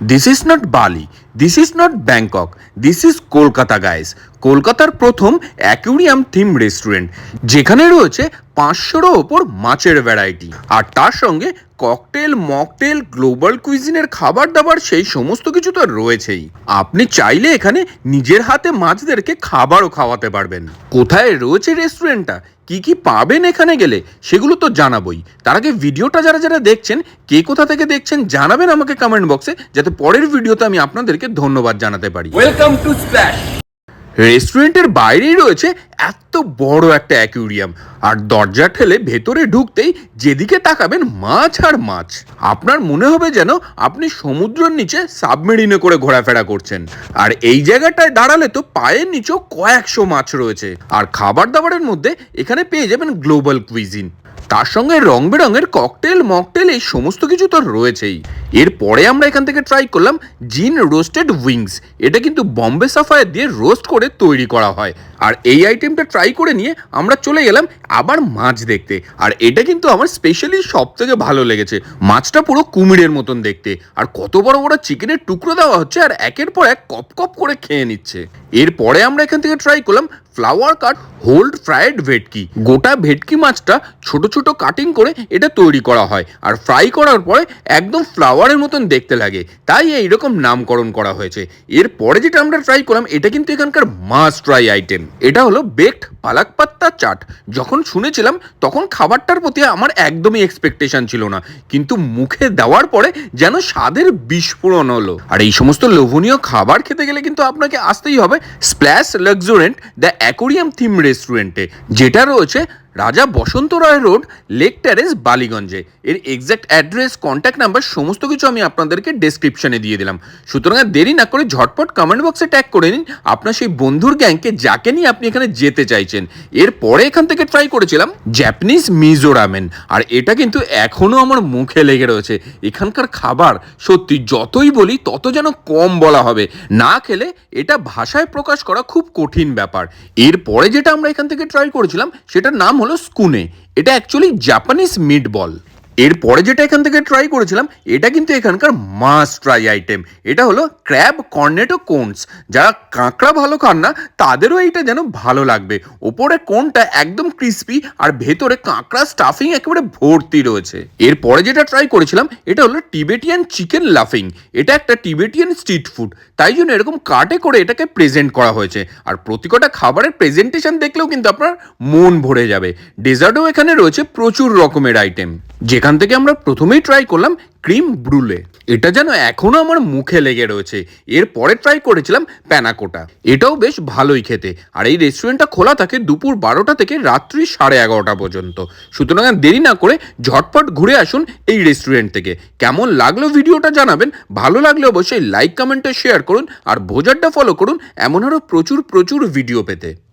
This is not Bali this is not Bangkok this is Kolkata guys কলকাতার প্রথম aquarium theme restaurant, যেখানে রয়েছে পাঁচশোরও ওপর মাছের ভ্যারাইটি আর তার সঙ্গে ককটেল মকটেল গ্লোবাল কুইজিনের খাবার দাবার সেই সমস্ত কিছু তো রয়েছেই। আপনি চাইলে এখানে নিজের হাতে মাছদেরকে খাবারও খাওয়াতে পারবেন। কোথায় রয়েছে রেস্টুরেন্টটা? কি কি পাবেন এখানে গেলে সেগুলো তো জানাবই। তার আগে ভিডিওটা যারা যারা দেখছেন, কে কোথা থেকে দেখছেন জানাবেন আমাকে কমেন্ট বক্সে যাতে পরের ভিডিওতে আমি আপনাদেরকে ধন্যবাদ জানাতে পারি। ওয়েলকাম টু স্প্ল্যাশ রেস্টুরেন্টের বাইরেই রয়েছে এত বড় একটা অ্যাকুরিয়াম আর দরজা ঠেলে ভেতরে ঢুকতেই যেদিকে তাকাবেন মাছ আর মাছ। আপনার মনে হবে যেন আপনি সমুদ্রের নিচে সাবমেরিনে করে ঘোরাফেরা করছেন। আর এই জায়গাটায় দাঁড়ালে তো পায়ের নিচেও কয়েকশো মাছ রয়েছে। আর খাবার দাবারের মধ্যে এখানে পেয়ে যাবেন গ্লোবাল কুইজিন। তার সঙ্গে রং বেরঙের ককটেল মকটেল এই সমস্ত কিছু তো রয়েছেই। এরপরে আমরা এখান থেকে ট্রাই করলাম জিন রোস্টেড উইংস এটা কিন্তু বম্বে সাফায়ার দিয়ে রোস্ট করে তৈরি করা হয়। আর এই আইটেমটা ট্রাই করে নিয়ে আমরা চলে গেলাম আবার মাছ দেখতে। আর এটা কিন্তু আমার স্পেশালি সব থেকে ভালো লেগেছে। মাছটা পুরো কুমিরের মতন দেখতে। আর কত বড় বড় চিকেনের টুকরো দেওয়া হচ্ছে আর একের পর এক কপ কপ করে খেয়ে নিচ্ছে। এরপরে আমরা এখান থেকে ট্রাই করলাম ফ্লাওয়ার কাট হোল্ড ফ্রাইড ভেটকি। গোটা ভেটকি মাছটা ছোট ছোট কাটিং করে এটা তৈরি করা হয়। আর ফ্রাই করার পরে একদম ফ্লাওয়ারের মতন দেখতে লাগে। তাই এইরকম নামকরণ করা হয়েছে। এরপরে যেটা আমরা ট্রাই করলাম, এটা কিন্তু এখানকার মাস্ট ট্রাই আইটেম এটা হলো বেকড পালাক পাত্তা চাট। যখন শুনেছিলাম, তখন খাবারটার প্রতি আমার একদমই এক্সপেকটেশন ছিল না। কিন্তু মুখে দেওয়ার পরে যেন স্বাদের বিস্ফোরণ হলো। আর এই সমস্ত লোভনীয় খাবার খেতে গেলে কিন্তু আপনাকে আসতেই হবে। Splash luxuriant the aquarium theme রেস্টুরেন্টে যেটা রয়েছে Raja Basanta Roy road lake terrace বালিগঞ্জে। এর এক্স্যাক্ট অ্যাড্রেস কন্ট্যাক্ট নাম্বার সমস্ত কিছু আমি আপনাদেরকে ডেসক্রিপশনে দিয়ে দিলাম। সুতরাং দেরি না করে ঝটপট কমেন্ট বক্সে ট্যাগ করে নিন। আপনার সেই বন্ধুর গ্যাংকে যাকে নিয়ে আপনি এখানে যেতে চাইছেন। এরপরে এখান থেকে ট্রাই করেছিলাম জ্যাপানিজ মিজো রামেন আর এটা কিন্তু এখনও আমার মুখে লেগে রয়েছে। এখানকার খাবার, সত্যি যতই বলি, তত যেন কম বলা হবে। না খেলে এটা ভাষায় প্রকাশ করা খুব কঠিন ব্যাপার। এরপরে যেটা আমরা এখান থেকে ট্রাই করেছিলাম, সেটার নাম হলো স্কুনে। এটা অ্যাকচুয়ালি জাপানিজ মিট বল এরপরে যেটা এখান থেকে ট্রাই করেছিলাম, এটা কিন্তু এখানকার মাস্ট ট্রাই আইটেম এটা হলো ক্র্যাব কর্নেটো কোনস যারা কাঁকড়া ভালো খান না, তাদেরও এইটা যেন ভালো লাগবে। ওপরে কোনটা একদম ক্রিস্পি আর ভেতরে কাঁকড়া স্টাফিং একেবারে ভর্তি রয়েছে। এরপরে যেটা ট্রাই করেছিলাম, এটা হলো টিবেটিয়ান চিকেন লাফিং এটা একটা টিবেটিয়ান স্ট্রিট ফুড তাই জন্য এরকম কাটে করে এটাকে প্রেজেন্ট করা হয়েছে। আর প্রতিকটা খাবারের প্রেজেন্টেশন দেখলেও কিন্তু আপনার মন ভরে যাবে। ডেজার্টও এখানে রয়েছে প্রচুর রকমের আইটেম যেখান থেকে আমরা প্রথমেই ট্রাই করলাম ক্রিম ব্রুলে এটা যেন এখনও আমার মুখে লেগে রয়েছে। এরপরে ট্রাই করেছিলাম প্যানাকোটা এটাও বেশ ভালোই খেতে। আর এই রেস্টুরেন্টটা খোলা থাকে দুপুর বারোটা থেকে রাত্রি সাড়ে এগারোটা পর্যন্ত। সুতরাং দেরি না করে ঝটপট ঘুরে আসুন এই রেস্টুরেন্ট থেকে। কেমন লাগল ভিডিওটা জানাবেন। ভালো লাগলে অবশ্যই লাইক কমেন্টে শেয়ার করুন। আর ভোজারটা ফলো করুন। এমন আরও প্রচুর প্রচুর ভিডিও পেতে।